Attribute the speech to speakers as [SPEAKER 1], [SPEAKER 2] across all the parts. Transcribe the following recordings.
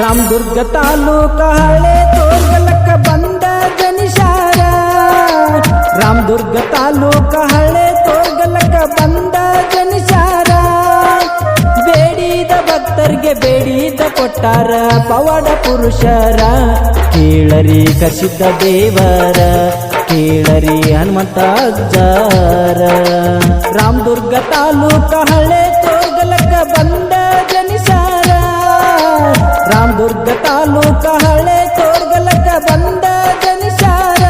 [SPEAKER 1] ರಾಮದುರ್ಗ ತಾಲೂಕ ಹಳೆ ತೋರ್ಗಲಕ್ಕ ಬಂದ ಜನಿಷಾರ ರಾಮದುರ್ಗ ತಾಲೂಕ ಹಳೆ ತೋರ್ಗಲಕ್ಕ ಬಂದ ಜನಿಷಾರ ಬೇಡಿದ ಭಕ್ತರಿಗೆ ಬೇಡಿದ ಕೊಟ್ಟಾರ ಪವಾಡ ಪುರುಷರ. ಕೇಳರಿ ಕಸಿದ್ದ ದೇವರ, ಕೇಳರಿ ಹನುಮಂತ ಅಜ್ಜಾರ. ರಾಮದುರ್ಗ ತಾಲೂಕ ಹಳೆ ತೋರ್ಗಲಕ್ಕ ಬಂದ ತಾಲೂಕ ಹಳೆ ತೋರ್ಗಲಕ್ಕ ಬಂದ ಜನಿಸಾರ.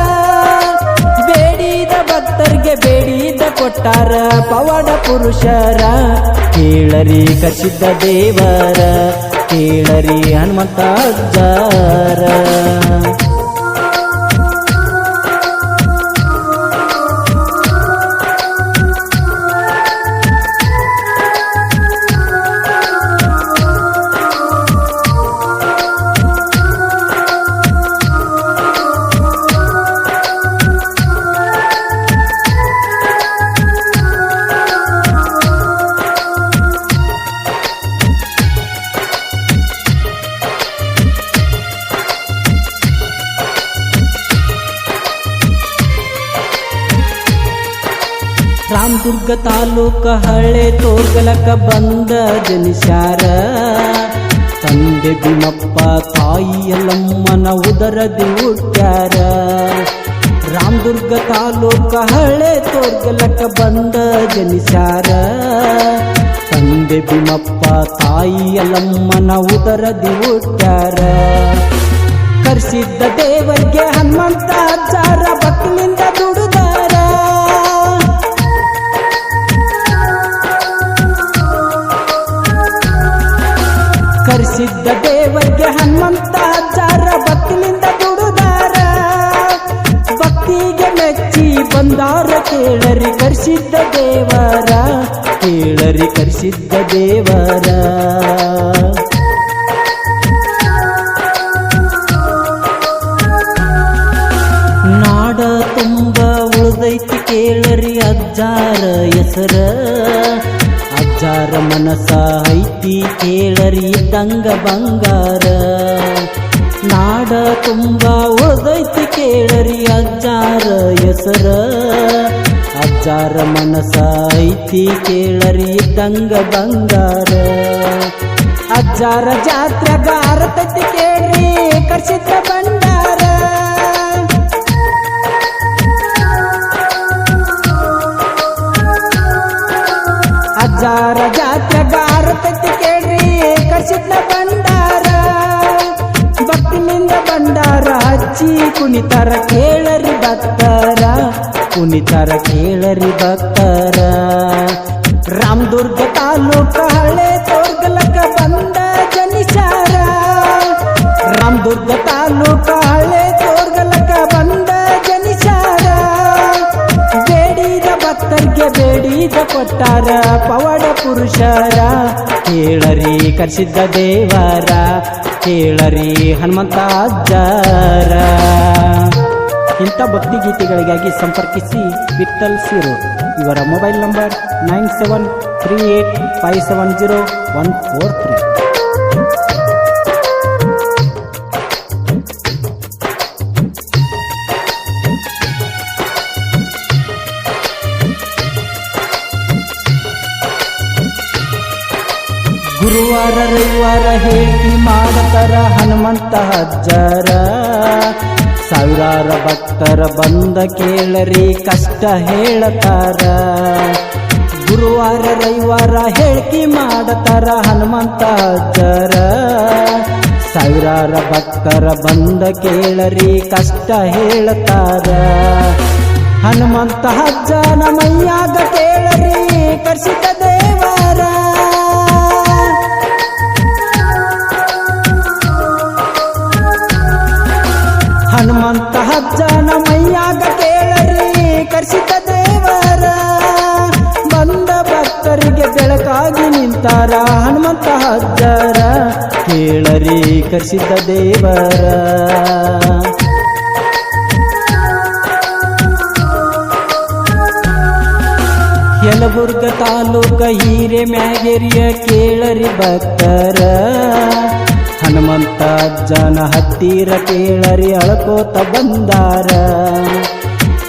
[SPEAKER 1] ಬೇಡಿದ ಭಕ್ತರಿಗೆ ಬೇಡಿದ ಕೊಟ್ಟಾರ ಪವಾಡ ಪುರುಷರ. ಕೇಳರಿ ಕಸಿದ್ದ ದೇವರ, ಕೇಳರಿ ಹನುಮಂತ ರಾಮದುರ್ಗ ತಾಲೂಕ ಹಳೆ ತೋರ್ಗಲಕ ಬಂದ ಜನಿಸಾರ ತಂದೆ ಭೀಮಪ್ಪ, ತಾಯಿಯಲ್ಲಮ್ಮನ ಉದರದಿ ಹುಟ್ಟ್ಯಾರ. ರಾಮದುರ್ಗ ತಾಲೂಕ ಹಳೆ ತೋರ್ಗಲಕ ಬಂದ ಜನಿಸಾರ ತಂದೆ ಭೀಮಪ್ಪ, ತಾಯಿಯಲ್ಲಮ್ಮನ ಉದರದಿ ಹುಟ್ಟ್ಯಾರ. ಕರ್ಸಿದ್ದ ದೇವರಿಗೆ ಹನುಮಂತ ಅಜ್ಜಾರ ಭಕ್ತಿನಿಂದ ದುಡುದಾರ ದೇವರಿಗೆ ಹನುಮಂತ ಅಜ್ಜಾರ, ಭಕ್ತಿನಿಂದ ದುಡುದಾರ. ಭಕ್ತಿಗೆ ಮೆಚ್ಚಿ ಬಂದಾರ ಕೇಳರಿ ಕರ್ಸಿದ್ದ ದೇವರ, ಕೇಳರಿ ಕರ್ಸಿದ್ದ ದೇವರ. ನಾಡ ತುಂಬ ಉಳಿದೈತಿ ಕೇಳರಿ ಅಜ್ಜಾರ ಹೆಸರ. ಅಜ್ಜಾರ ಮನಸ ಐತಿ ಕೇಳರಿ ತಂಗ ಬಂಗಾರ. ನಾಡ ತುಂಬ ಓದೈತಿ ಕೇಳರಿ ಅಜ್ಜಾರ ಹೆಸರ. ಅಜ್ಜಾರ ಮನಸ ಐತಿ ಕೇಳರಿ ತಂಗ ಬಂಗಾರ. ಅಜ್ಜಾರ ಜಾತ್ರೆ ಭಾರತತಿ ಕೇಳಿ ಕರ್ಸಿದ್ದ ಬಂಡಾರ ಅಜ್ಜಾರ ಭಾರತಕ್ಕೆ ಅರತತಿ ಕೇಳ್ರಿ ಕಸಿದ್ನ ಭಂಡಾರ. ಭಕ್ತಿನಿಂದ ಭಂಡಾರ ಹಚ್ಚಿ ಕುಣಿತಾರ ಕೇಳರಿ ಭಕ್ತರ ಕುಣಿತಾರ ಕೇಳರಿ ಭಕ್ತರ. ರಾಮದುರ್ಗ ತಾಲೂಕ ಹಳೆ ತೋರ್ಗಲಕ ಬಂದ ಜನಿಸಾರ. ರಾಮದುರ್ಗ ತಾಲೂಕ ಹಳೆ ತೋರ್ಗಲಕ ಬಂದ ಜನಿಸಾರ. ಬೇಡಿದ ಭಕ್ತರಿಗೆ ಬೇಡಿದ ಕೊಟ್ಟಾರ ಪುರುಷರ ಕೇಳರಿ, ಕರ್ಸಿದ್ದ ದೇವರ. ಕೇಳರಿ, ಹನುಮಂತ ಅಜ್ಜಾರ. ಇಂಥ ಭಕ್ತಿ ಗೀತೆಗಳಿಗಾಗಿ ಸಂಪರ್ಕಿಸಿ ವಿಠಲ್ ಸಿರು. ಇವರ mobile number nine seven three eight five seven zero one four three. ಗುರುವಾರ, ರವಿವಾರ ಹೇಳಿ ಮಾಡತರ ಹನುಮಂತ ಅಜ್ಜರ. ಸಾವಿರಾರ ಭಕ್ತರ ಬಂದ ಕೇಳರಿ ಕಷ್ಟ ಹೇಳತಾರ. ಗುರುವಾರ, ರವಿವಾರ ಹೇಳ್ಕಿ ಮಾಡತಾರ ಹನುಮಂತ ಅಜ್ಜರ. ಸಾವಿರಾರ ಭಕ್ತರ ಬಂದ ಕೇಳರಿ ಕಷ್ಟ ಹೇಳತಾರ. ಹನುಮಂತ ಹಜ್ಜ ನಮಯ್ಯಾಗ ಕೇಳರಿ ಕರ್ಸಿದ ದೇವರ ಅಜ್ಜನ ಮೈಯಾಗ ಕೇಳರಿ ಕರ್ಸಿದ ದೇವರ. ಬಂದ ಭಕ್ತರಿಗೆ ಬೆಳಕಾಗಿ ನಿಂತಾರ ಹನುಮಂತ ಹಜ್ಜರ ಕೇಳರಿ ಕರ್ಸಿದ ದೇವರ. ಯಲಬುರ್ಗ ತಾಲೂಕ ಹೀರೆ ಮ್ಯಾಗೇರಿಯ ಕೇಳರಿ ಭಕ್ತರ. ಹನುಮಂತ ಜನ ಹತ್ತಿರ ಕೇಳರಿ ಅಳಕೋತ ಬಂದಾರ.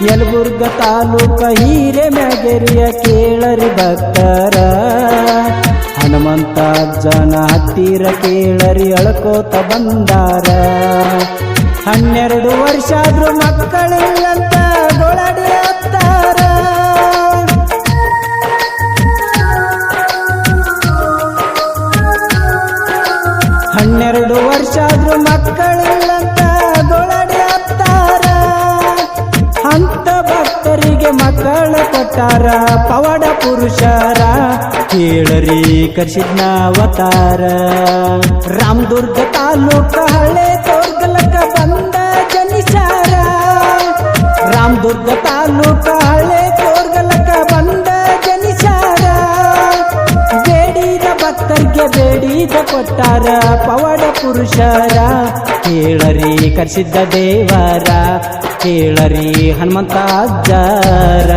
[SPEAKER 1] ಯಲಬುರ್ಗ ತಾಲೂಕ ಹೀರೆ ಮ್ಯಾಗೆರಿಯ ಕೇಳರಿ ಭಕ್ತರ. ಹನುಮಂತ ಜನ ಹತ್ತಿರ ಕೇಳರಿ ಅಳಕೋತ ಬಂದಾರ. ಹನ್ನೆರಡು ವರ್ಷ ಆದ್ರೂ ಮಕ್ಕಳಿಲ್ಲಂತ ಗೊಳಡಿ ವರ್ಷ ಆದ್ರೂ ಮಕ್ಕಳಿಲ್ಲಂತ ಗೊಳಡಿ ಹತ್ತಾರ. ಅಂತ ಭಕ್ತರಿಗೆ ಮಕ್ಕಳ ಕೊಟ್ಟಾರ, ಪವಾಡ ಪುರುಷರ, ಕೇಳರಿ ಕರ್ಷಿದ್ನ ಅವತಾರ. ರಾಮದುರ್ಗ ತಾಲೂಕ ಹಳೆ ತೋರ್ಗಲಕ ಬಂದ ಜನಿಸಾರ. ರಾಮದುರ್ಗ ಬೇಡಿದ ಕೊಟ್ಟಾರ, ಪವಾಡ ಪುರುಷರ. ಕೇಳರಿ ಕರ್ಸಿದ್ದ ದೇವರ, ಕೇಳರಿ ಹನುಮಂತ ಅಜ್ಜಾರ.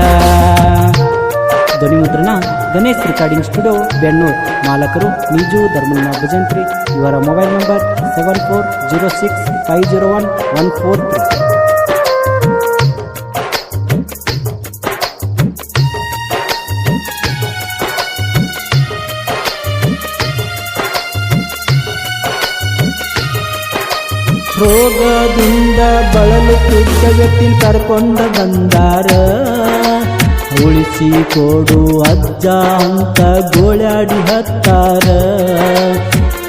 [SPEAKER 1] ಧ್ವನಿ ಮುದ್ರಣ, ಗಣೇಶ್ ರೆಕಾರ್ಡಿಂಗ್ ಸ್ಟುಡಿಯೋ, ಬೆಣ್ಣೂರ್. ಮಾಲಕರು ನಿಜು ಧರ್ಮನ ಭಜಂತ್ರಿ. ಇವರ mobile number, seven four zero six five zero one one four three. ರೋಗದಿಂದ ಬಳಲು ವ್ಯಕ್ತಿ ಕರ್ಕೊಂಡ ಬಂದಾರ ಉಳಿಸಿ ಕೊಡು ಅಜ್ಜ ಅಂತ ಗೋಳಾಡಿ ಹತ್ತಾರ.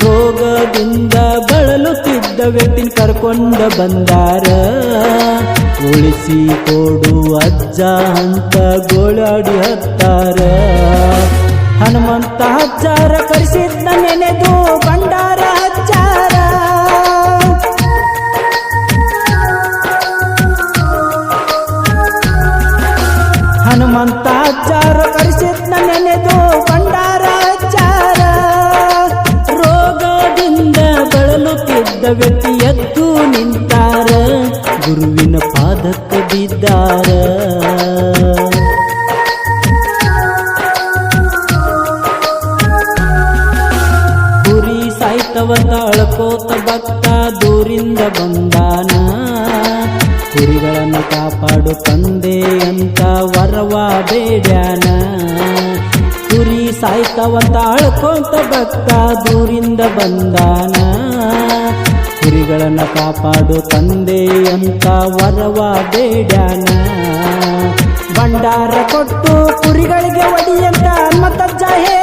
[SPEAKER 1] ರೋಗದಿಂದ ಬಳಲುತ್ತಿದ್ದ ವ್ಯಕ್ತಿ ಕರ್ಕೊಂಡು ಬಂದಾರ ಉಳಿಸಿ ಕೊಡು ಅಜ್ಜ ಅಂತ ಗೋಳಾಡಿ ಹತ್ತಾರ. ಹನುಮಂತ ಹಚ್ಚಾರ ಕರೆಸಿದ್ದ ನೆನೆದು ಹನುಮಂತ ಅಚ್ಚಾರ ಕಳಿಸಿದ್ನ ನೆನೆದು ಭಂಡಾರ ಅಚ್ಚಾರ ರೋಗದಿಂದ ಬಳಲುತ್ತಿದ್ದ ವ್ಯಕ್ತಿ ಎದ್ದು ನಿಂತಾರ. ಗುರುವಿನ ಪಾದಕ್ಕೆ ಬಿದ್ದಾರ. ಸಾಯ್ತವಂತ ಅಳ್ಕೊಂತ ಭಕ್ತ ದೂರಿಂದ ಬಂದಾನ. ಕುರಿಗಳನ್ನ ಕಾಪಾಡು ತಂದೆ ಅಂತ ವರವ ಬೇಡ್ಯಾನ. ಭಂಡಾರ ಕೊಟ್ಟು ಕುರಿಗಳಿಗೆ ಒಡಿಯಂತ ಮತ್ತಜ್ಜ ಹೇಳ್ಯಾನ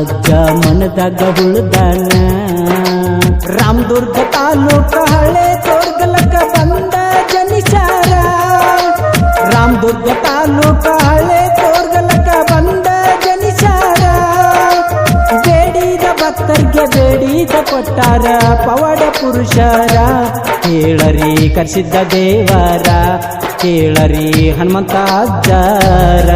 [SPEAKER 1] ಅಜ್ಜ ಮನದಾಗ ಉಳ್ದಾನ. ರಾಮದುರ್ಗ ತಾಲೂಕ ಹಳೆ ತೋರ್ಗಲಕ ಬಂದ ಜನಿಸಾರ. ರಾಮದುರ್ಗ ತಾಲೂಕ ಹಳೆ ತೋರ್ಗಲಕ ಬಂದ ಜನಿಸಾರ. ಬೇಡಿದ ಭಕ್ತರಿಗೆ ಬೇಡಿದ ಕೊಟ್ಟಾರ, ಪವಾಡ ಪುರುಷರ. ಕೇಳರಿ ಕರ್ಸಿದ್ದ ದೇವರ, ಕೇಳರಿ ಹನುಮಂತ ಅಜ್ಜಾರ.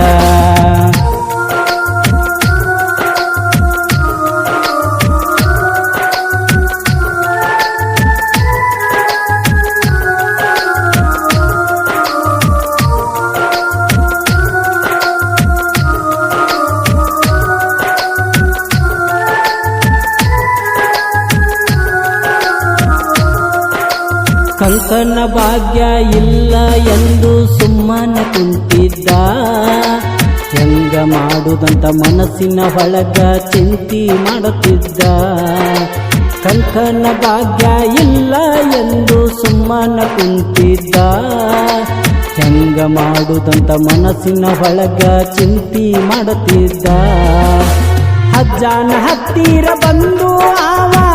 [SPEAKER 1] ಕಂಕನ ಭಾಗ್ಯ ಇಲ್ಲ ಎಂದು ಸುಮ್ಮನ ಕುಂತಿದ್ದ. ಹೆಂಗ ಮಾಡುದಂತ ಮನಸ್ಸಿನ ಒಳಗ ಚಿಂತಿ ಮಾಡುತ್ತಿದ್ದ. ಕಂಕನ ಭಾಗ್ಯ ಇಲ್ಲ ಎಂದು ಸುಮ್ಮನ ಕುಂತಿದ್ದ. ಹೆಂಗ ಮಾಡುದಂತ ಮನಸ್ಸಿನ ಒಳಗ ಚಿಂತಿ ಮಾಡುತ್ತಿದ್ದ. ಅಜ್ಜನ ಹತ್ತಿರ ಬಂದು ಆವ